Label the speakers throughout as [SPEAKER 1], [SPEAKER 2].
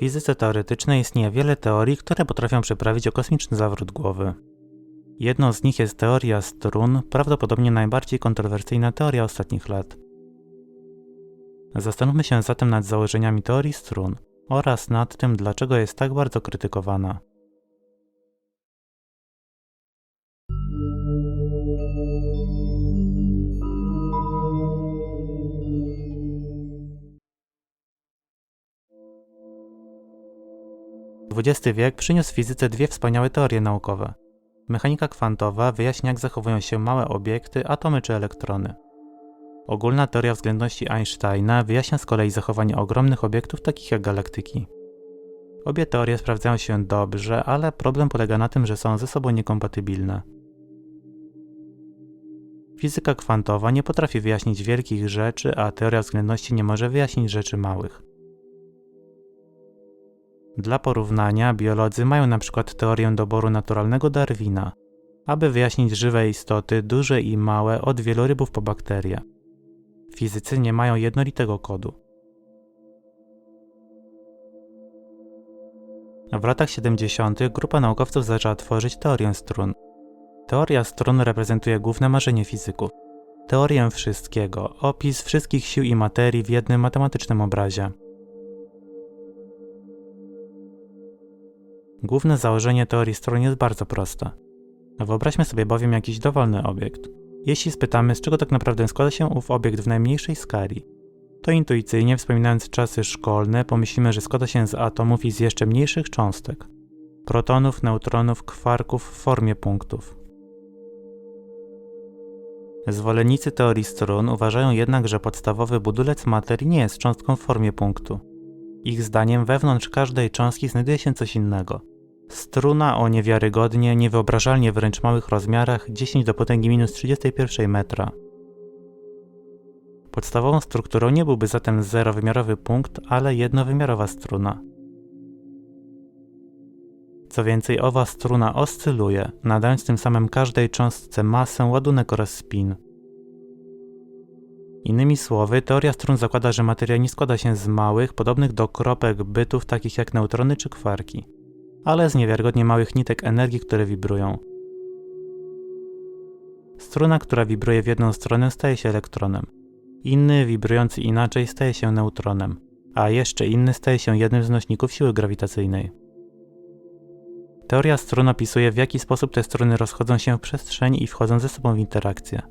[SPEAKER 1] fizyce teoretycznej istnieje wiele teorii, które potrafią przeprawić o kosmiczny zawrót głowy. Jedną z nich jest teoria strun, prawdopodobnie najbardziej kontrowersyjna teoria ostatnich lat. Zastanówmy się zatem nad założeniami teorii strun oraz nad tym, dlaczego jest tak bardzo krytykowana. XX wiek przyniósł fizyce dwie wspaniałe teorie naukowe. Mechanika kwantowa wyjaśnia, jak zachowują się małe obiekty, atomy czy elektrony. Ogólna teoria względności Einsteina wyjaśnia z kolei zachowanie ogromnych obiektów takich jak galaktyki. Obie teorie sprawdzają się dobrze, ale problem polega na tym, że są ze sobą niekompatybilne. Fizyka kwantowa nie potrafi wyjaśnić wielkich rzeczy, a teoria względności nie może wyjaśnić rzeczy małych. Dla porównania, biolodzy mają na przykład teorię doboru naturalnego Darwina, aby wyjaśnić żywe istoty, duże i małe, od wielorybów po bakterie. Fizycy nie mają jednolitego kodu. W latach 70. grupa naukowców zaczęła tworzyć teorię strun. Teoria strun reprezentuje główne marzenie fizyków. Teorię wszystkiego, opis wszystkich sił i materii w jednym matematycznym obrazie. Główne założenie teorii strun jest bardzo proste. Wyobraźmy sobie bowiem jakiś dowolny obiekt. Jeśli spytamy, z czego tak naprawdę składa się ów obiekt w najmniejszej skali, to intuicyjnie, wspominając czasy szkolne, pomyślimy, że składa się z atomów i z jeszcze mniejszych cząstek protonów, neutronów, kwarków w formie punktów. Zwolennicy teorii strun uważają jednak, że podstawowy budulec materii nie jest cząstką w formie punktu. Ich zdaniem wewnątrz każdej cząstki znajduje się coś innego. Struna o niewiarygodnie, niewyobrażalnie wręcz małych rozmiarach 10 do potęgi minus 31 metra. Podstawową strukturą nie byłby zatem zerowymiarowy punkt, ale jednowymiarowa struna. Co więcej, owa struna oscyluje, nadając tym samym każdej cząstce masę, ładunek oraz spin. Innymi słowy, teoria strun zakłada, że materia nie składa się z małych, podobnych do kropek bytów takich jak neutrony czy kwarki, ale z niewiarygodnie małych nitek energii, które wibrują. Struna, która wibruje w jedną stronę, staje się elektronem. Inny, wibrujący inaczej, staje się neutronem, a jeszcze inny staje się jednym z nośników siły grawitacyjnej. Teoria strun opisuje, w jaki sposób te struny rozchodzą się w przestrzeni i wchodzą ze sobą w interakcję.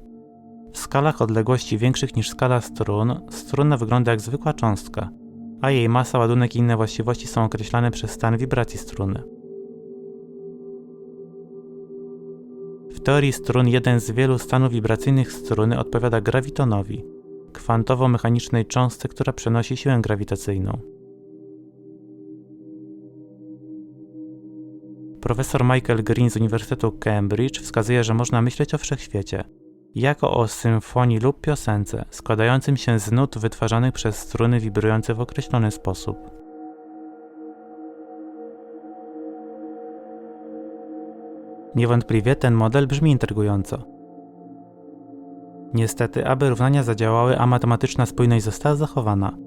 [SPEAKER 1] W skalach odległości większych niż skala strun, struna wygląda jak zwykła cząstka, a jej masa, ładunek i inne właściwości są określane przez stan wibracji struny. W teorii strun jeden z wielu stanów wibracyjnych struny odpowiada grawitonowi, kwantowo-mechanicznej cząstce, która przenosi siłę grawitacyjną. Profesor Michael Green z Uniwersytetu Cambridge wskazuje, że można myśleć o wszechświecie jako o symfonii lub piosence składającym się z nut wytwarzanych przez struny wibrujące w określony sposób. Niewątpliwie ten model brzmi intrygująco. Niestety, aby równania zadziałały, a matematyczna spójność została zachowana,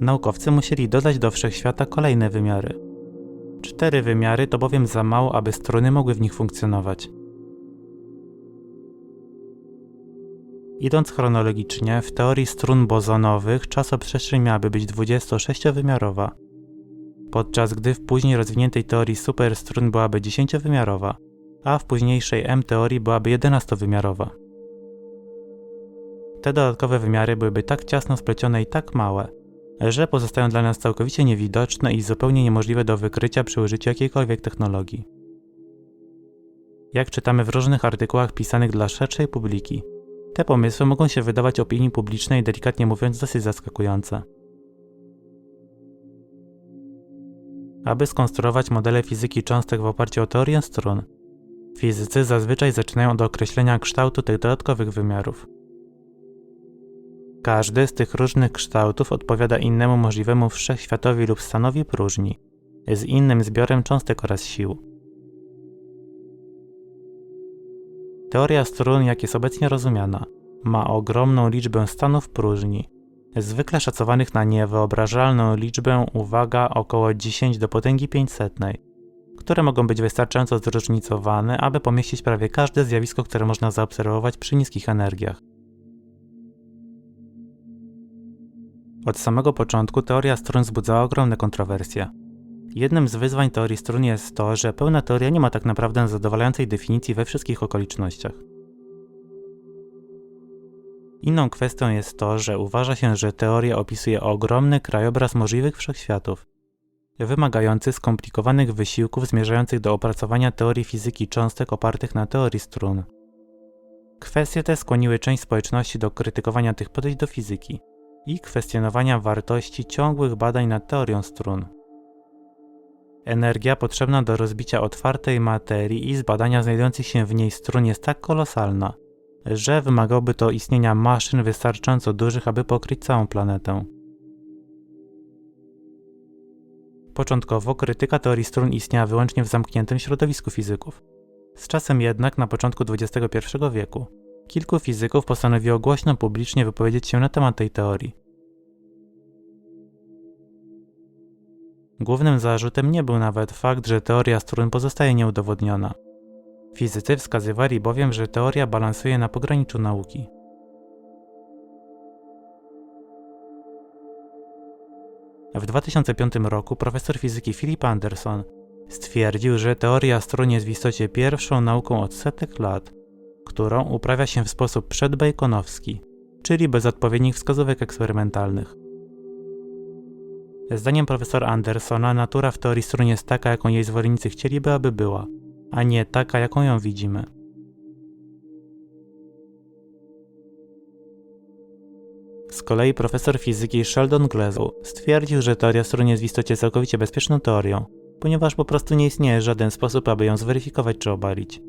[SPEAKER 1] naukowcy musieli dodać do wszechświata kolejne wymiary. Cztery wymiary to bowiem za mało, aby struny mogły w nich funkcjonować. Idąc chronologicznie, w teorii strun bozonowych czasoprzestrzeń miałaby być 26-wymiarowa, podczas gdy w później rozwiniętej teorii superstrun byłaby 10-wymiarowa, a w późniejszej M-teorii byłaby 11-wymiarowa. Te dodatkowe wymiary byłyby tak ciasno splecione i tak małe, że pozostają dla nas całkowicie niewidoczne i zupełnie niemożliwe do wykrycia przy użyciu jakiejkolwiek technologii. Jak czytamy w różnych artykułach pisanych dla szerszej publiki, te pomysły mogą się wydawać opinii publicznej, delikatnie mówiąc, dosyć zaskakujące. Aby skonstruować modele fizyki cząstek w oparciu o teorię strun, fizycy zazwyczaj zaczynają od określenia kształtu tych dodatkowych wymiarów. Każdy z tych różnych kształtów odpowiada innemu możliwemu wszechświatowi lub stanowi próżni, z innym zbiorem cząstek oraz sił. Teoria strun, jak jest obecnie rozumiana, ma ogromną liczbę stanów próżni, zwykle szacowanych na niewyobrażalną liczbę, uwaga, około 10 do potęgi 500, które mogą być wystarczająco zróżnicowane, aby pomieścić prawie każde zjawisko, które można zaobserwować przy niskich energiach. Od samego początku teoria strun wzbudzała ogromne kontrowersje. Jednym z wyzwań teorii strun jest to, że pełna teoria nie ma tak naprawdę zadowalającej definicji we wszystkich okolicznościach. Inną kwestią jest to, że uważa się, że teoria opisuje ogromny krajobraz możliwych wszechświatów, wymagający skomplikowanych wysiłków zmierzających do opracowania teorii fizyki cząstek opartych na teorii strun. Kwestie te skłoniły część społeczności do krytykowania tych podejść do fizyki i kwestionowania wartości ciągłych badań nad teorią strun. Energia potrzebna do rozbicia otwartej materii i zbadania znajdujących się w niej strun jest tak kolosalna, że wymagałoby to istnienia maszyn wystarczająco dużych, aby pokryć całą planetę. Początkowo krytyka teorii strun istniała wyłącznie w zamkniętym środowisku fizyków. Z czasem jednak, na początku XXI wieku, kilku fizyków postanowiło głośno publicznie wypowiedzieć się na temat tej teorii. Głównym zarzutem nie był nawet fakt, że teoria strun pozostaje nieudowodniona. Fizycy wskazywali bowiem, że teoria balansuje na pograniczu nauki. W 2005 roku profesor fizyki Philip Anderson stwierdził, że teoria strun jest w istocie pierwszą nauką od setek lat, którą uprawia się w sposób przedbejkonowski, czyli bez odpowiednich wskazówek eksperymentalnych. Zdaniem profesora Andersona natura w teorii strun jest taka, jaką jej zwolennicy chcieliby, aby była, a nie taka, jaką ją widzimy. Z kolei profesor fizyki Sheldon Glasgow stwierdził, że teoria strun jest w istocie całkowicie bezpieczną teorią, ponieważ po prostu nie istnieje żaden sposób, aby ją zweryfikować czy obalić.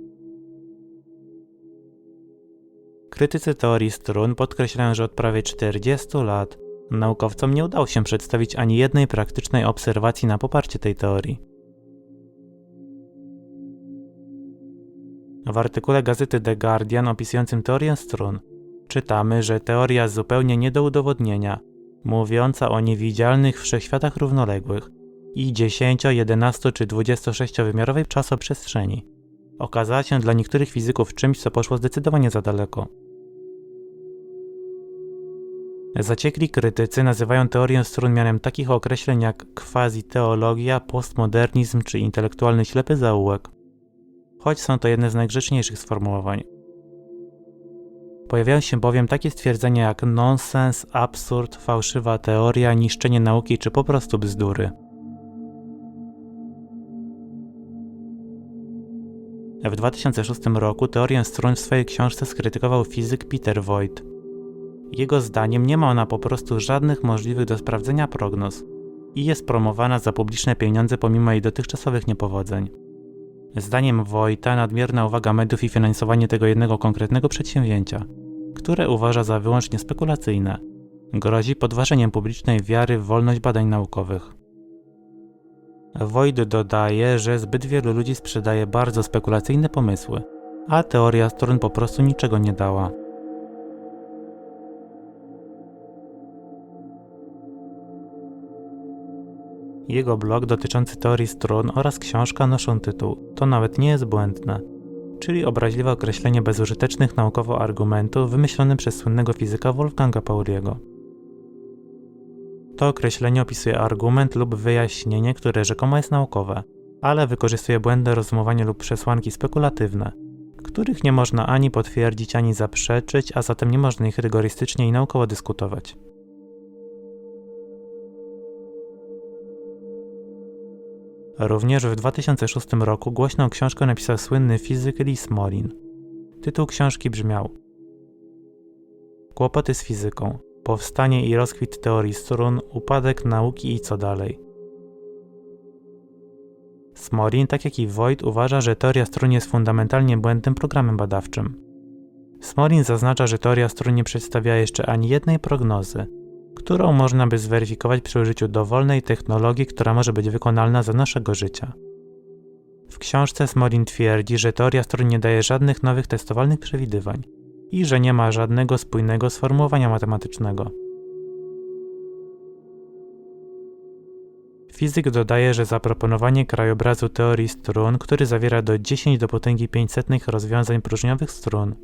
[SPEAKER 1] Krytycy teorii strun podkreślają, że od prawie 40 lat naukowcom nie udało się przedstawić ani jednej praktycznej obserwacji na poparcie tej teorii. W artykule gazety The Guardian opisującym teorię strun czytamy, że teoria zupełnie nie do udowodnienia, mówiąca o niewidzialnych wszechświatach równoległych i 10, 11 czy 26-wymiarowej czasoprzestrzeni, okazała się dla niektórych fizyków czymś, co poszło zdecydowanie za daleko. Zaciekli krytycy nazywają teorię strun mianem takich określeń jak quasi-teologia, postmodernizm czy intelektualny ślepy zaułek, choć są to jedne z najgrzeczniejszych sformułowań. Pojawiają się bowiem takie stwierdzenia jak nonsens, absurd, fałszywa teoria, niszczenie nauki czy po prostu bzdury. W 2006 roku teorię strun w swojej książce skrytykował fizyk Peter Voigt. Jego zdaniem nie ma ona po prostu żadnych możliwych do sprawdzenia prognoz i jest promowana za publiczne pieniądze pomimo jej dotychczasowych niepowodzeń. Zdaniem Wojta nadmierna uwaga mediów i finansowanie tego jednego konkretnego przedsięwzięcia, które uważa za wyłącznie spekulacyjne, grozi podważeniem publicznej wiary w wolność badań naukowych. Wojt dodaje, że zbyt wielu ludzi sprzedaje bardzo spekulacyjne pomysły, a teoria strun po prostu niczego nie dała. Jego blog dotyczący teorii strun oraz książka noszą tytuł To nawet nie jest błędne, czyli obraźliwe określenie bezużytecznych naukowo argumentów wymyślone przez słynnego fizyka Wolfganga Pauriego. To określenie opisuje argument lub wyjaśnienie, które rzekomo jest naukowe, ale wykorzystuje błędne rozumowanie lub przesłanki spekulatywne, których nie można ani potwierdzić, ani zaprzeczyć, a zatem nie można ich rygorystycznie i naukowo dyskutować. Również w 2006 roku głośną książkę napisał słynny fizyk Lee Smolin. Tytuł książki brzmiał Kłopoty z fizyką. Powstanie i rozkwit teorii strun, upadek nauki i co dalej. Smolin, tak jak i Voigt, uważa, że teoria strun jest fundamentalnie błędnym programem badawczym. Smolin zaznacza, że teoria strun nie przedstawia jeszcze ani jednej prognozy, którą można by zweryfikować przy użyciu dowolnej technologii, która może być wykonalna za naszego życia. W książce Smolin twierdzi, że teoria strun nie daje żadnych nowych testowalnych przewidywań i że nie ma żadnego spójnego sformułowania matematycznego. Fizyk dodaje, że zaproponowanie krajobrazu teorii strun, który zawiera do 10 do potęgi 500 rozwiązań próżniowych strun,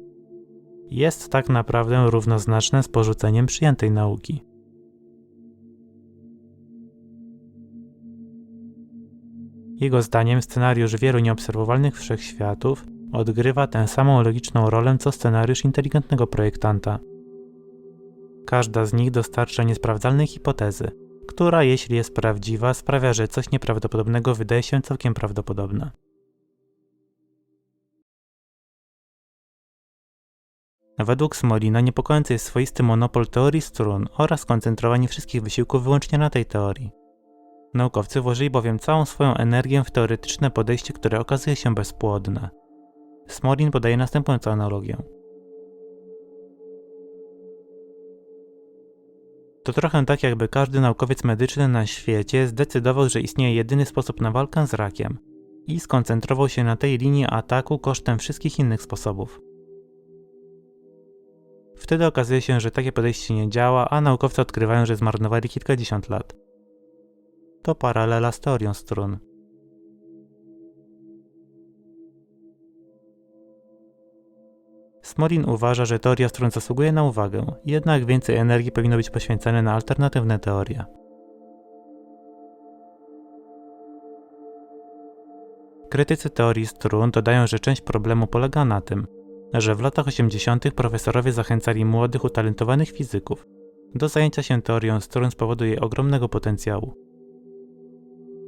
[SPEAKER 1] jest tak naprawdę równoznaczne z porzuceniem przyjętej nauki. Jego zdaniem scenariusz wielu nieobserwowalnych wszechświatów odgrywa tę samą logiczną rolę co scenariusz inteligentnego projektanta. Każda z nich dostarcza niesprawdzalnej hipotezy, która jeśli jest prawdziwa sprawia, że coś nieprawdopodobnego wydaje się całkiem prawdopodobne. Według Smolina niepokojący jest swoisty monopol teorii strun oraz koncentrowanie wszystkich wysiłków wyłącznie na tej teorii. Naukowcy włożyli bowiem całą swoją energię w teoretyczne podejście, które okazuje się bezpłodne. Smolin podaje następującą analogię. To trochę tak, jakby każdy naukowiec medyczny na świecie zdecydował, że istnieje jedyny sposób na walkę z rakiem i skoncentrował się na tej linii ataku kosztem wszystkich innych sposobów. Wtedy okazuje się, że takie podejście nie działa, a naukowcy odkrywają, że zmarnowali kilkadziesiąt lat. To paralela z teorią strun. Smorin uważa, że teoria strun zasługuje na uwagę, jednak więcej energii powinno być poświęcone na alternatywne teorie. Krytycy teorii strun dodają, że część problemu polega na tym, że w latach 80. profesorowie zachęcali młodych, utalentowanych fizyków do zajęcia się teorią strun z powodu jej ogromnego potencjału.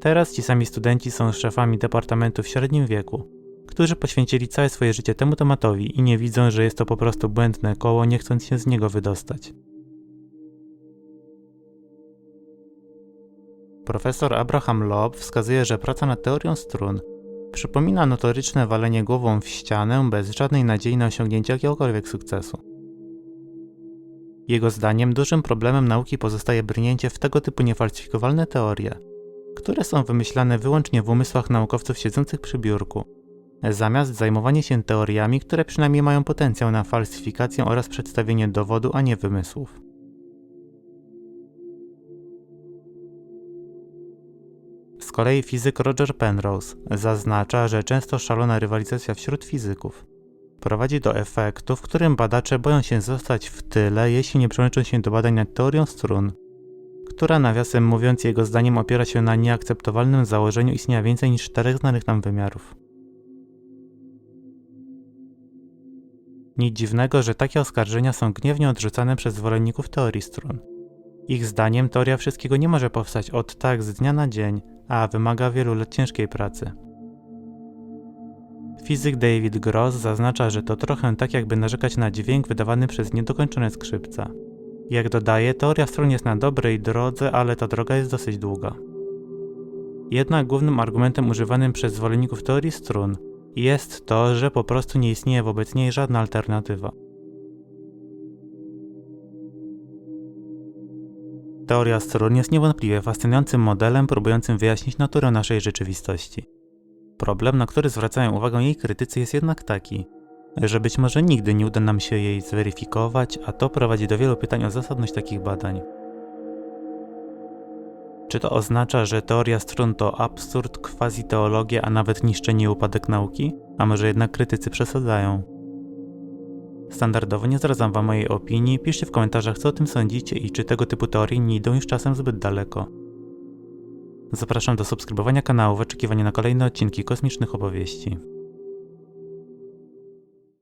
[SPEAKER 1] Teraz ci sami studenci są szefami departamentów w średnim wieku, którzy poświęcili całe swoje życie temu tematowi i nie widzą, że jest to po prostu błędne koło, nie chcąc się z niego wydostać. Profesor Abraham Loeb wskazuje, że praca nad teorią strun przypomina notoryczne walenie głową w ścianę bez żadnej nadziei na osiągnięcie jakiegokolwiek sukcesu. Jego zdaniem dużym problemem nauki pozostaje brnięcie w tego typu niefalsyfikowalne teorie, które są wymyślane wyłącznie w umysłach naukowców siedzących przy biurku, zamiast zajmowanie się teoriami, które przynajmniej mają potencjał na falsyfikację oraz przedstawienie dowodu, a nie wymysłów. Z kolei fizyk Roger Penrose zaznacza, że często szalona rywalizacja wśród fizyków prowadzi do efektu, w którym badacze boją się zostać w tyle, jeśli nie przyłączą się do badań nad teorią strun, która nawiasem mówiąc jego zdaniem opiera się na nieakceptowalnym założeniu istnienia więcej niż czterech znanych nam wymiarów. Nic dziwnego, że takie oskarżenia są gniewnie odrzucane przez zwolenników teorii strun. Ich zdaniem teoria wszystkiego nie może powstać od tak z dnia na dzień, a wymaga wielu lat ciężkiej pracy. Fizyk David Gross zaznacza, że to trochę tak jakby narzekać na dźwięk wydawany przez niedokończone skrzypca. Jak dodaje, teoria strun jest na dobrej drodze, ale ta droga jest dosyć długa. Jednak głównym argumentem używanym przez zwolenników teorii strun jest to, że po prostu nie istnieje wobec niej żadna alternatywa. Teoria strun jest niewątpliwie fascynującym modelem próbującym wyjaśnić naturę naszej rzeczywistości. Problem, na który zwracają uwagę jej krytycy, jest jednak taki, że być może nigdy nie uda nam się jej zweryfikować, a to prowadzi do wielu pytań o zasadność takich badań. Czy to oznacza, że teoria strun to absurd, quasi-teologia, a nawet niszczenie i upadek nauki? A może jednak krytycy przesadzają? Standardowo nie zdradzam wam mojej opinii, piszcie w komentarzach co o tym sądzicie i czy tego typu teorie nie idą już czasem zbyt daleko. Zapraszam do subskrybowania kanału w oczekiwaniu na kolejne odcinki kosmicznych opowieści.